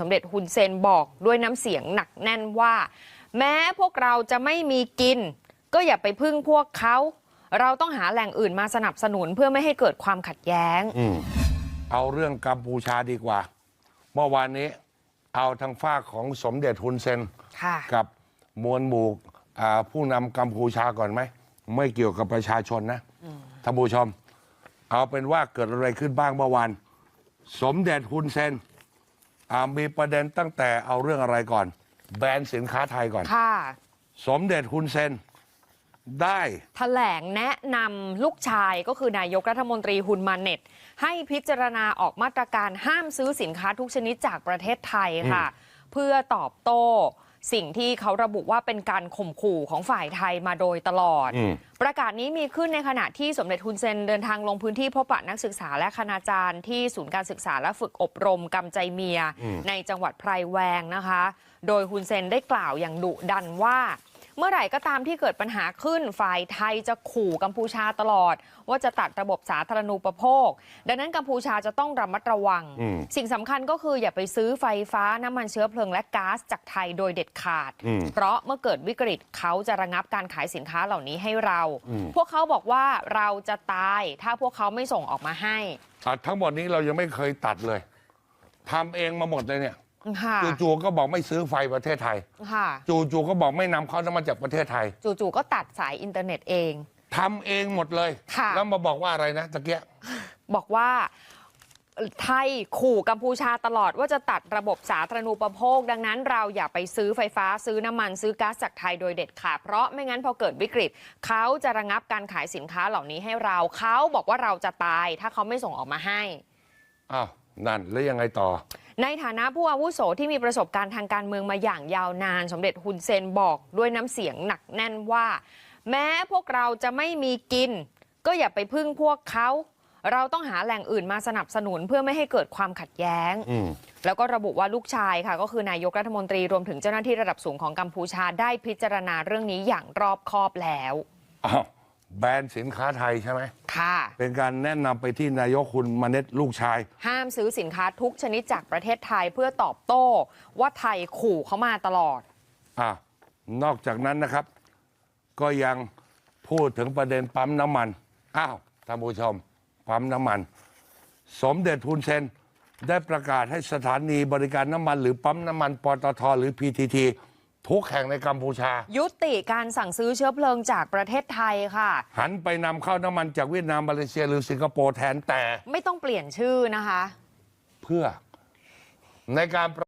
สมเด็จฮุนเซนบอกด้วยน้ำเสียงหนักแน่นว่า แม้พวกเราจะไม่มีกิน ก็อย่าไปพึ่งพวกเขา เราต้องหาแหล่งอื่นมาสนับสนุนเพื่อไม่ให้เกิดความขัดแย้ง อืมเอาเรื่องกัมพูชาดีกว่า เมื่อวานนี้เอาทางฝ้ากของสมเด็จฮุนเซนค่ะ กับมวลหมู่อ่าผู้นำกัมพูชาก่อนไหม ไม่เกี่ยวกับประชาชนนะท่านผู้ชม เอาเป็นว่าเกิดอะไรขึ้นบ้างเมื่อวาน สมเด็จฮุนเซน อ่ามีประเด็นตั้งแต่เอาเรื่องอะไรก่อน แบรนด์สินค้าไทยก่อน ค่ะสมเด็จฮุนเซนได้แถลงแนะนำลูกชายก็คือนายกรัฐมนตรีฮุนมาเน็ต ให้พิจารณาออกมาตรการห้ามซื้อสินค้าทุกชนิดจากประเทศไทยค่ะ เพื่อตอบโต้ สิ่งที่เขาระบุว่าเป็นการข่มขู่ของฝ่ายไทยมาโดยตลอดอืมประกาศนี้มีขึ้นในขณะที่สมเด็จฮุนเซนเดินทางลงพื้นที่พบปะนักศึกษาและคณาจารย์ที่ศูนย์การศึกษาและฝึกอบรมกำใจเมีย ในจังหวัดไพรแวงนะคะ โดยฮุนเซนได้กล่าวอย่างดุดันว่า เมื่อไหร่ก็ตามที่เกิดปัญหาขึ้นฝ่ายไทยจะขู่กัมพูชาตลอด ว่าจะตัดระบบสาธารณูปโภค ดังนั้นกัมพูชาจะต้องระมัดระวังอืมสิ่งสำคัญก็คืออย่าไปซื้อไฟฟ้าน้ำมันเชื้อเพลิงและก๊าซจากไทยโดยเด็ดขาดอืมเพราะเมื่อเกิดวิกฤตเขาจะระงับการขายสินค้าเหล่านี้ให้เราอืมพวกเขาบอกว่าเราจะตายถ้าพวกเขาไม่ส่งออกมาให้อะทั้งหมดนี้เรายังไม่เคยตัดเลยทำเองมาหมดเลยเนี่ยค่ะ จู่ๆก็บอกไม่ซื้อไฟประเทศไทยค่ะจู่ๆก็บอกไม่นำเข้าน้ำมันจากประเทศไทย จู่ๆก็ตัดสายอินเทอร์เน็ตเองทำเองหมดเลยค่ะแล้วมาบอกว่าอะไรนะตะเกียะบอกว่าไทยขู่กัมพูชาตลอดว่าจะตัดระบบสาธารณูปโภค ดังนั้นเราอย่าไปซื้อไฟฟ้าซื้อน้ำมันซื้อก๊าซจากไทยโดยเด็ดขาดเพราะไม่งั้นพอเกิดวิกฤต เขาจะระงับการขายสินค้าเหล่านี้ให้เราเขาบอกว่าเราจะตาย ถ้าเขาไม่ส่งออกมาให้อ้าวนั่นแล้วยังไงต่อ ในฐานะผู้อาวุโสที่มีประสบการณ์ทางการเมืองมาอย่างยาวนาน สมเด็จฮุนเซนบอกด้วยน้ำเสียงหนักแน่นว่า แม้พวกเราจะไม่มีกิน ก็อย่าไปพึ่งพวกเขา เราต้องหาแหล่งอื่นมาสนับสนุนเพื่อไม่ให้เกิดความขัดแย้งอืมแล้วก็ระบุว่าลูกชายค่ะ ก็คือนายกรัฐมนตรีรวมถึงเจ้าหน้าที่ระดับสูงของกัมพูชาได้พิจารณาเรื่องนี้อย่างรอบคอบแล้วอ้าว แบรนด์สินค้าไทยใช่ไหม ค่ะ เป็นการแนะนำไปที่นายกคุณมาเน็ตลูกชาย ห้ามซื้อสินค้าทุกชนิดจากประเทศไทยเพื่อตอบโต้ ว่าไทยขู่เขามาตลอด อ่านอกจากนั้นนะครับ ก็ยังพูดถึงประเด็นปั๊มน้ำมัน อ้าวท่านผู้ชม ปั๊มน้ำมัน สมเด็จทุนเซน ได้ประกาศให้สถานีบริการน้ำมัน หรือปั๊มน้ำมันปตทหรือ PTT ทุกแห่งในกัมพูชา ยุติการสั่งซื้อเชื้อเพลิงจากประเทศไทยค่ะ หันไปนำเข้าน้ำมันจากเวียดนามมาเลเซียหรือสิงคโปร์แทนแต่ ไม่ต้องเปลี่ยนชื่อนะคะ เพื่อในการ